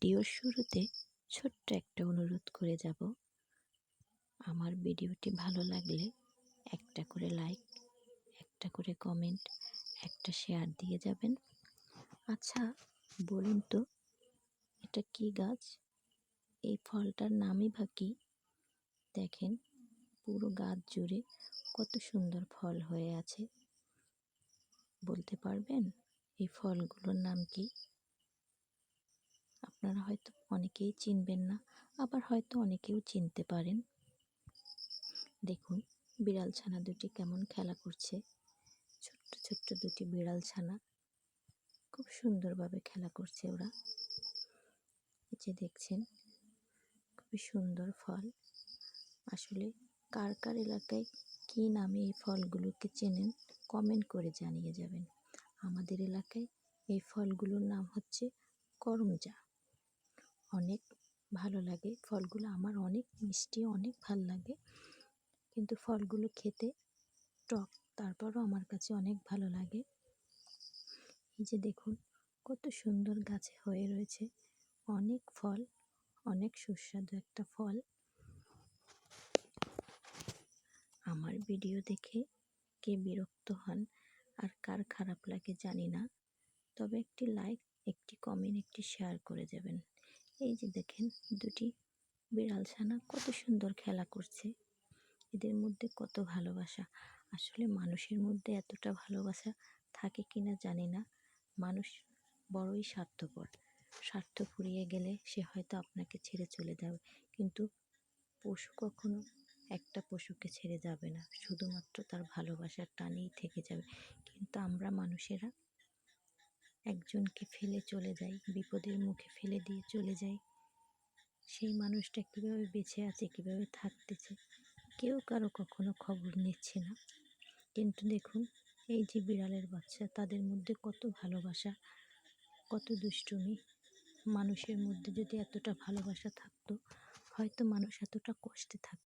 ভিডিওর শুরুতে ছোট্ট একটা অনুরোধ করে যাব। আমার ভিডিওটি ভালো লাগলে একটা করে লাইক, একটা করে কমেন্ট, একটা শেয়ার দিয়ে যাবেন। আচ্ছা বলুন তো, এটা কি গাছ? এই ফলটার নামই বা কী? দেখেন, পুরো গাছ জুড়ে কত সুন্দর ফল হয়ে আছে। বলতে পারবেন? এই ফলগুলোর নাম কি? আপনারা হয়তো অনেকেই চিনবেন না, আবার হয়তো অনেকেও চিনতে পারেন। দেখুন, বিড়াল ছানা দুটি কেমন খেলা করছে। ছোট্ট ছোট্ট দুটি বিড়াল ছানা। খুব সুন্দরভাবে খেলা করছে ওরা। এই যে দেখছেন, খুবই সুন্দর ফল। আসলে কার কার এলাকায় কী নামে এই ফলগুলোকে চেনেন, কমেন্ট করে জানিয়ে যাবেন। আমাদের এলাকায় এই ফলগুলোর নাম হচ্ছে করমজা। অনেক ভালো লাগে। ফলগুলো আমার অনেক মিষ্টি, অনেক ভালো লাগে। কিন্তু ফলগুলো খেতে টক, তারপরও আমার কাছে অনেক ভালো লাগে। এই যে দেখুন, কত সুন্দর গাছে হয়ে রয়েছে অনেক ফল, অনেক সুস্বাদু একটা ফল। আমার ভিডিও দেখে কে বিরক্ত হন আর কার খারাপ লাগে জানি না। তবে একটি লাইক, একটি কমেন্ট, একটি শেয়ার করে যাবেন। এই যে দেখেন দুটি বিড়াল ছানা কত সুন্দর খেলা করছে। এদের মধ্যে কত ভালোবাসা। আসলে মানুষের মধ্যে এতটা ভালোবাসা থাকে কি না জানি না। মানুষ বড়ই স্বার্থপর। স্বার্থ ফুরিয়ে গেলে সে হয়তো আপনাকে ছেড়ে চলে যাবে। কিন্তু পশু কখনো একটা পশুকে ছেড়ে যাবে না। শুধুমাত্র তার ভালোবাসার টানেই থেকে যাবে। কিন্তু আমরা মানুষেরা একজনকে ফেলে চলে যায়, বিপদের মুখে ফেলে দিয়ে চলে যায়। সেই মানুষটা কীভাবে বেঁচে আছে, কীভাবে থাকতেছে, কেউ কারও কখনো খবর নিচ্ছে না। কিন্তু দেখুন, এই যে বিড়ালের বাচ্চা, তাদের মধ্যে কত ভালোবাসা, কত দুষ্টুমি। মানুষের মধ্যে যদি এতটা ভালোবাসা থাকতো, হয়তো মানুষ এতটা কষ্টে থাকতো।